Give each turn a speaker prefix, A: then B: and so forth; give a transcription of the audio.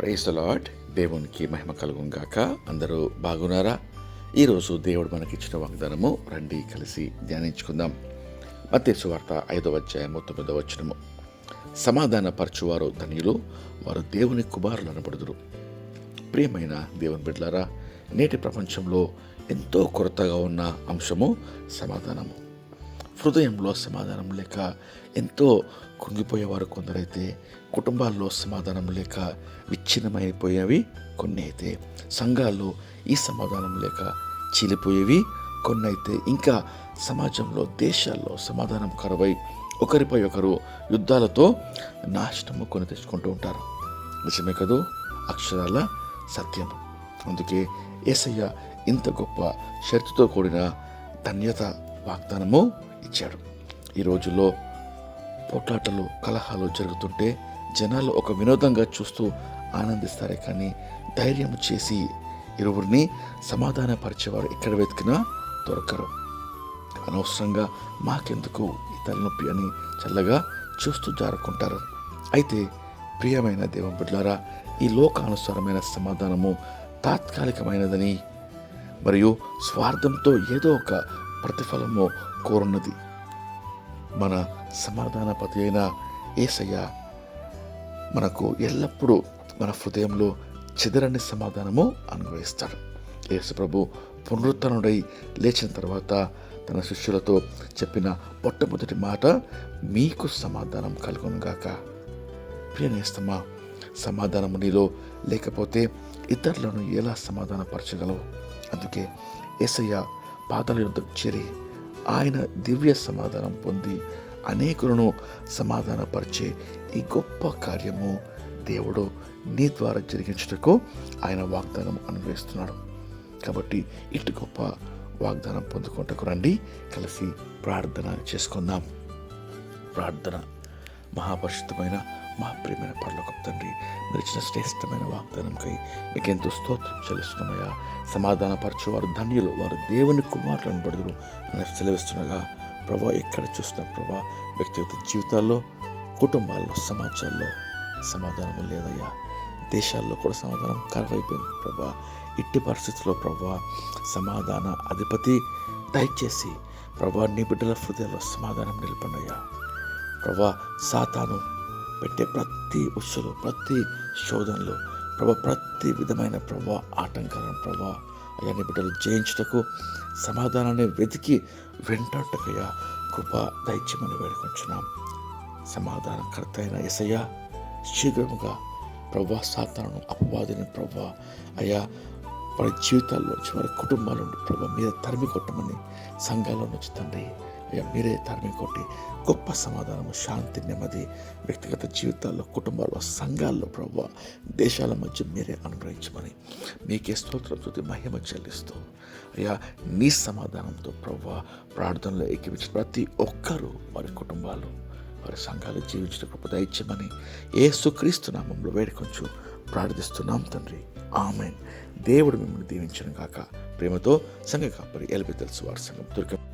A: Praise lord దేవునికి మహిమ కలుగుంగాక అందరూ బాగున్నారా? ఈరోజు దేవుడు మనకిచ్చిన వాగ్దానము రండి కలిసి ధ్యానించుకుందాం. మత్తేసు వార్త ఐదవ అధ్యాయము తొమ్మిదవ వచనము. సమాధాన పరచువారు ధన్యులు వారు దేవుని కుమారులు అనబడుదురు ప్రియమైన దేవుని బిడ్డలారా నేటి ప్రపంచంలో ఎంతో కొరతగా ఉన్న అంశము సమాధానము. హృదయంలో సమాధానం లేక ఎంతో కుంగిపోయేవారు కొందరైతే కుటుంబాల్లో సమాధానం లేక విచ్ఛిన్నమైపోయేవి కొన్ని అయితే సంఘాల్లో ఈ సమాధానం లేక చీలిపోయేవి కొన్ని అయితే ఇంకా సమాజంలో దేశాల్లో సమాధానం కరువై ఒకరిపై ఒకరు యుద్ధాలతో నాశనము కొని తెచ్చుకుంటూ ఉంటారు. నిజమే కదూ? అక్షరాల సత్యం అందుకే ఏసయ్య ఇంత గొప్ప షరతుతో కూడిన ధన్యత వాగ్దానము ఇచ్చాడు. ఈ రోజుల్లో పోట్లాటలు కలహాలు జరుగుతుంటే జనాలు ఒక వినోదంగా చూస్తూ ఆనందిస్తారే కానీ ధైర్యం చేసి ఇరువురిని సమాధానపరిచేవారు ఎక్కడ వెతికినా దొరకరు. అనవసరంగా మాకెందుకు ఈ తలనొప్పి అని చల్లగా చూస్తూ జారుకుంటారు. అయితే ప్రియమైన దేవం బిడ్లారా ఈ లోకానుసారమైన సమాధానము తాత్కాలికమైనదని మరియు స్వార్థంతో ఏదో ఒక ప్రతిఫలము కోరున్నది. మన సమాధానపతి అయిన ఏసయ్య మనకు ఎల్లప్పుడూ మన హృదయంలో చెదరని సమాధానము అనుభవిస్తాడు. యేసుప్రభు పునరుత్తనుడై లేచిన తర్వాత తన శిష్యులతో చెప్పిన మొట్టమొదటి మాట మీకు సమాధానం కలుగునుగాక ప్రియనేస్తమా సమాధానము నీలో లేకపోతే ఇతరులను ఎలా సమాధానపరచగలవు? అందుకే ఏసయ్య పాదాల యుద్ధకు చేరి ఆయన దివ్య సమాధానం పొంది అనేకులను సమాధానపరిచే ఈ గొప్ప కార్యము దేవుడు నీ ద్వారా జరిగించుటకు ఆయన వాగ్దానం అనుభవిస్తున్నాడు కాబట్టి ఇటు గొప్ప వాగ్దానం పొందుకుంటకు రండి కలిసి ప్రార్థన చేసుకుందాం. ప్రార్థన మహాపరిషితమైన మా ప్రియమైన పరలోక తండ్రి మీరు ఇచ్చిన శ్రేష్టమైన వాగ్దానంకై మీకు స్తోత్రం చెల్లిస్తున్నాయా సమాధానపరచు వారు ధన్యులు వారు దేవుని కుమారులను బడుదురు. అని సెలవిస్తుండగా ప్రభా ఎక్కడ చూసిన ప్రభా వ్యక్తిగత జీవితాల్లో కుటుంబాల్లో సమాజాల్లో సమాధానం లేదయ్యా. దేశాల్లో కూడా సమాధానం కరువైపోయింది ప్రభా. ఇట్టి పరిస్థితుల్లో ప్రభా సమాధాన అధిపతి దయచేసి ప్రభా నీ బిడ్డల హృదయాల్లో సమాధానం నిలపండియ్యా. ప్రభా సాతాను పెట్టే ప్రతి ఉత్సలు ప్రతి శోధనలు ప్రభా ప్రతి విధమైన ప్రభా ఆటంకాలను ప్రభా అయ్యా నీ బిడ్డలు జయించుటకు సమాధానాన్ని వెతికి వెంటాటకయ్యా కృప దైత్యమని వేడుకొంచున్నాం. సమాధానకర్త అయిన ఎసయ్య శీఘ్రముగా ప్రభా సాతాను అపవాదిని ప్రభా అయ్యా వారి జీవితాల్లో వారి కుటుంబాల నుండి ప్రభా మీద తరిమి కొట్టమని సంఘాల్లో నుంచి తండ్రి మీరే తరిమి గొప్ప సమాధానము శాంతి నెమ్మది వ్యక్తిగత జీవితాల్లో కుటుంబాల్లో సంఘాల్లో ప్రభా దేశాల మధ్య మీరే అనుగ్రహించమని మీకే స్తోత్రంతో మహిమ చెల్లిస్తూ అయ్యా నీ సమాధానంతో ప్రభా ప్రార్థనలో ఎక్కిపించిన ప్రతి ఒక్కరూ వారి కుటుంబాలు వారి సంఘాలు జీవించిన కృప దయచేయమని ఏసుక్రీస్తు నామంలో వేడుకొంచు ప్రార్థిస్తున్నాం తండ్రి. ఆమెన్. దేవుడు మిమ్మల్ని దీవించను కాక ప్రేమతో సంఘ కాపరి ఎలిపి తెలుసు వారి సంఘం. దుర్గం